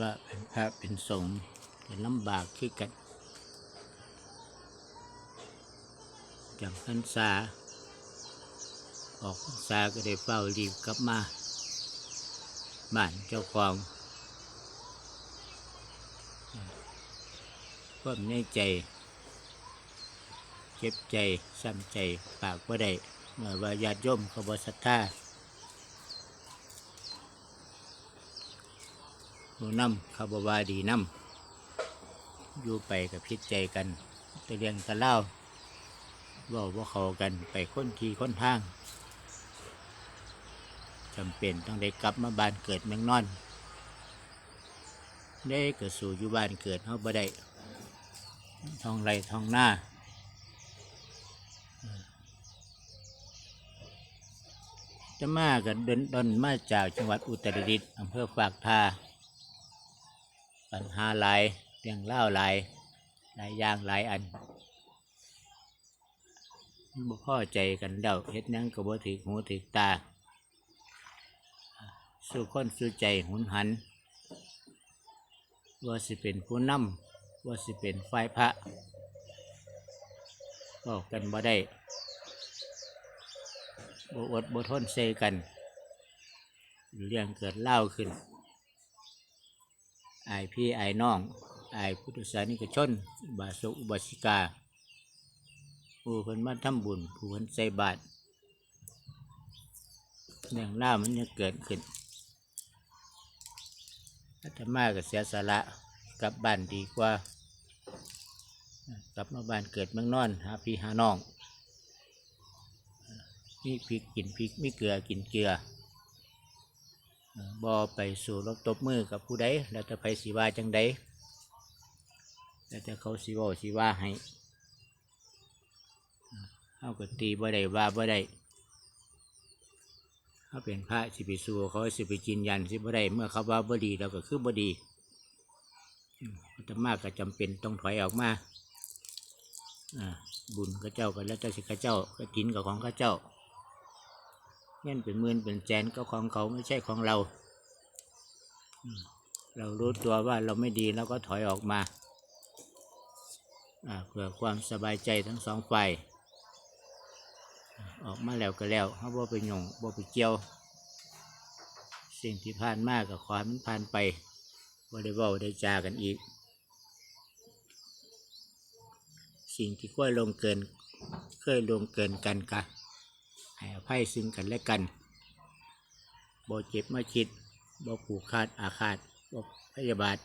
ว่าเป็นพระเป็นสงฆ์จะลำบากคือกันจำพรรษา ออกพรรษาก็ได้เฝ้ารีบกลับมาบ้านเจ้าของความในใจ เจ็บใจ ซ้ำใจ ปากว่าได้เมื่อว่าญาติโยมเขาบศรัทธา หนูน้ำขาบว่าดีน้ำอยู่ไปกับพิษใจกันตะเรียงตะเล่าว่าว่าเขากันไปค้นทีค้นทางจำเป็นต้องได้กลับมาบ้านเกิดเมืองนอน ได้เกิดสู่อยู่บ้านเกิดเขาบ่ได้ทองไรทองหน้าจะมากันเดินดนมาจากจังหวัดอุตรดิตถ์อำเภอฝากทา ปัญหาหลายเรื่องเล่าหลายหลายอย่างหลายอันบ่พอใจกันเดาเฮ็ดหยังก็บ่ถึกหูถึกตา สู้คนสู้ใจหุนหันว่าสิเป็นผู้นำว่าสิเป็นฝ่ายพระบอกกันบ่ได้บอดบทนเซกัน เรื่องเกิดเล่าขึ้น อายพี่อายน้องอายพุทธศาสนิกชน บาสุบาสิกา ผู้เพิ่นมาทำบุญ ผู้เพิ่นใส่บาตรเรื่องล่ามันยังเกิดขึ้นอาตมาก็เสียสละกลับบ้านดีกว่า กลับมาบ้านเกิดเมืองนอน หาพี่หาน้อง มีพริกกินพริกมีเกลือกินเกลือ บอไปสู่รบตบมือกับผู้ใดแล้วจะไปสีว่าจังใดแล้วจะเขาสีว่าสีว่าให้เขาก็ตีบ่ได้ว่าบ่ได้เขาเป็นพระสิไปสู่เขาสิไปจินยันสิบ่ได้เมื่อเขาว่าบ่ดีเราก็คือบ่ดีอืมาตมาก็จำเป็นต้องถอยออกมาบุญก็เจ้าก็แล้วเจ้าสิกเจ้าก็กินกับของข้าเจ้า เงินเป็นหมื่นเป็นแสนก็ของเขาไม่ใช่ของเรา เรารู้ตัวว่าเราไม่ดีเราก็ถอยออกมาเพื่อความสบายใจทั้งสองฝ่ายออกมาแล้วก็แล้วเขาบ่ไปหยงบ่ไปเกี่ยว สิ่งที่ผ่านมากกับความมันผ่านไปบ่ได้เว้าได้จากันอีก สิ่งที่ค่อยลงเกิน เคยลงเกินกันกะให้อ ภัยซึ่งกันและกันบ่เจ็บมาคิดบ่ผูกขาดอาฆาตบ่พยาบาท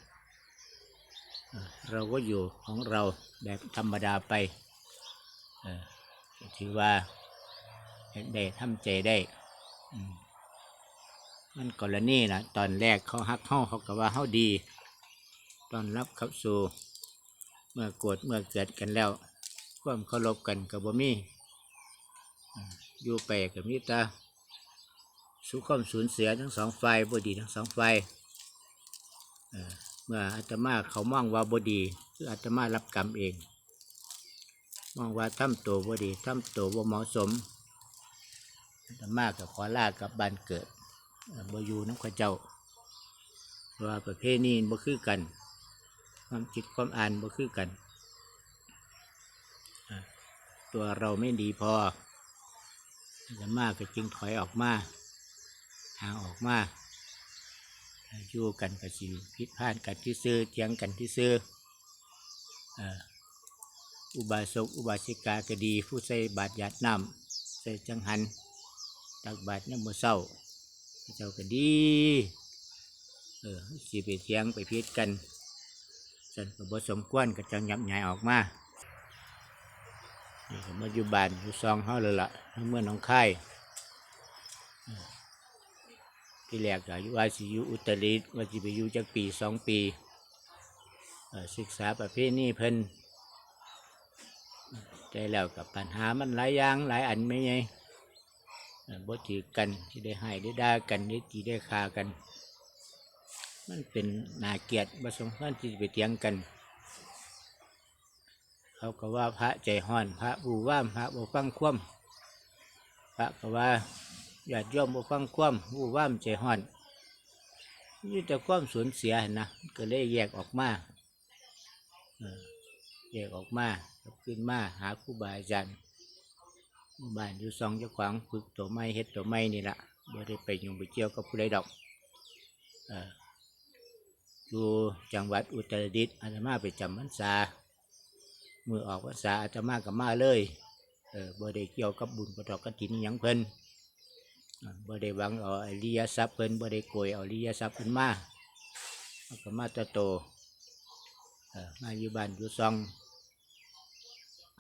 เราก็อยู่ของเราแบบธรรมดาไปถือว่าเฮ็ดได้ทำใจได้ มันกรณีนะตอนแรกเขาฮักเฮาเขาก็ว่าเฮาดี ตอนรับเข้าสู่เมื่อโกรธเมื่อเกิดกันแล้ว ความเคารพกันกับบ่มี อยู่ไปกับมิตรสุขความสูญเสียทั้งสองฝ่ายบดีทั้งสองฝ่ายเอ่อเมื่ออาตมาเขามองว่าบดีคืออาตมารับกรรมเอง มองว่าทำตัวบดีทำตัวบ่เหมาะสมอาตมากับขอลากับบ้านเกิดเอ่อบ่อยู่น้ำข้าเจ้าว่าประเภทนี้บ่คือกัน ความคิดความอ่านบ่คือกันอ่าตัวเราไม่ดีพอ อาตมาก็จึงถอยออกมาห่างออกมาอยู่กันกับสิพิษพลาดกันที่ซื้อเถียงกันที่ซื้ออ,อุบาสกอุบาสิกาก็ดี ผู้ใส่บาตรหยาดน้ำใส่จังหันตักบาตรน้ำมือเศร้าเจ้าก็ดีเออสิไปเถียงไปพิษกันสันก็บ่สมควรก็จังยับยายออกมา นี่มาอยู่บ้านอยู่ซองเขาเลยล่ะทั้งเมื่อน้องค่ายเอ่ที่แรกก็อยู่ว่าสิอยู่อุตริตว่าสิไปอยู่จักปีสองปีศึกษาประเภทนี้เพิ่นแต่แล้วกับปัญหามันหลายอย่างหลายอันไม่ไงบ่ถือกันที่ได้ให้ได้ด่ากันได้ตีได้ฆ่ากัน มันเป็นนาเกียดประสงค์ที่จะไปเถียงกัน เขาก็ว่าพระใจห้อน พระบูว่ามพระบ่ฟังคว่ำพระก็ว่าญาติโยมบ่ฟังคว่ำบูว่ามใจห้อนนี่แต่ความสูญเสียนะก็เลยแยกออกมาเออแยกออกมาขึ้นมาหาครูบาอาจารย์บ้านอยู่ซองเจ้าขวางฝึกตัวไม้เฮ็ดตัวไม้นี่ละบ่ได้ไปยุ่งไปเกี่ยวกับผู้ใดดอกอยู่จังหวัดอุตรดิตถ์อาตมาไปจำพรรษา มือออกพรรษาอาตมาก็มาเลยเออบ่ได้เกี่ยวกับบุญประดอกกฐินหยังเพิ่นบ่ได้หวังเอาอริยทรัพย์เพิ่นบ่ได้โกยเอาอริยทรัพย์เพิ่นมาเอาก็มาตโตเออมาอยู่บ้านอยู่ซอง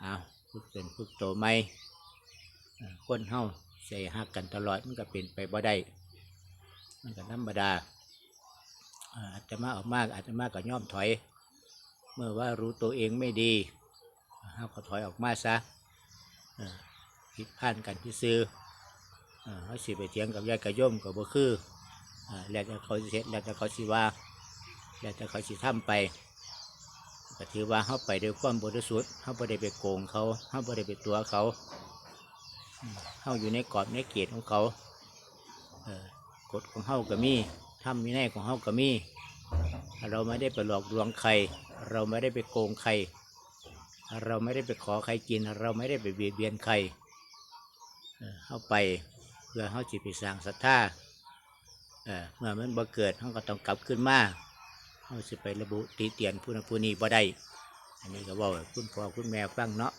อ้าวฝึกเกินฝึกโตใหมคนเฮาใส่ฮักกันตลอดมันก็เป็นไปบ่ได้มันก็ธรรมดาอาอาตมาออกมากอาตมาก็ย่อมถอย เมื่อว่ารู้ตัวเองไม่ดี เฮาก็ถอยออกมาซะเออผิดพลาดกันที่ซื้อเขาสิไปเถียงกับยายกระย่อมกับบ่คืออ่าแล้วแต่เขาสิเฮ็ดแล้วแต่เขาสิว่าแล้วแต่เขาสิทำไปก็ถือว่าเขาไปด้วยความบริสุทธิ์เขาบ่ได้ไปโกงเขาเขาบ่ได้ไปตัวเขาเขาอยู่ในกรอบในเกณฑ์ของเขาเอกฎของเขาก็มีทำมีแน่ของเขาก็มี เราไม่ได้ไปหลอกลวงใคร เราไม่ได้ไปโกงใคร เราไม่ได้ไปขอใครกิน เราไม่ได้ไปเบียดเบียนใครเข้าไปเพื่อเข้าจิไปสร้างศรัทธาเมื่อมันบ่เกิดเขาก็ต้องกลับขึ้นมาเขาสิไประบุตีเตียนผู้นั้นผู้นี้บ่ได้ อันนี้ก็บอกคุณพ่อคุณแม่ฟังเนาะ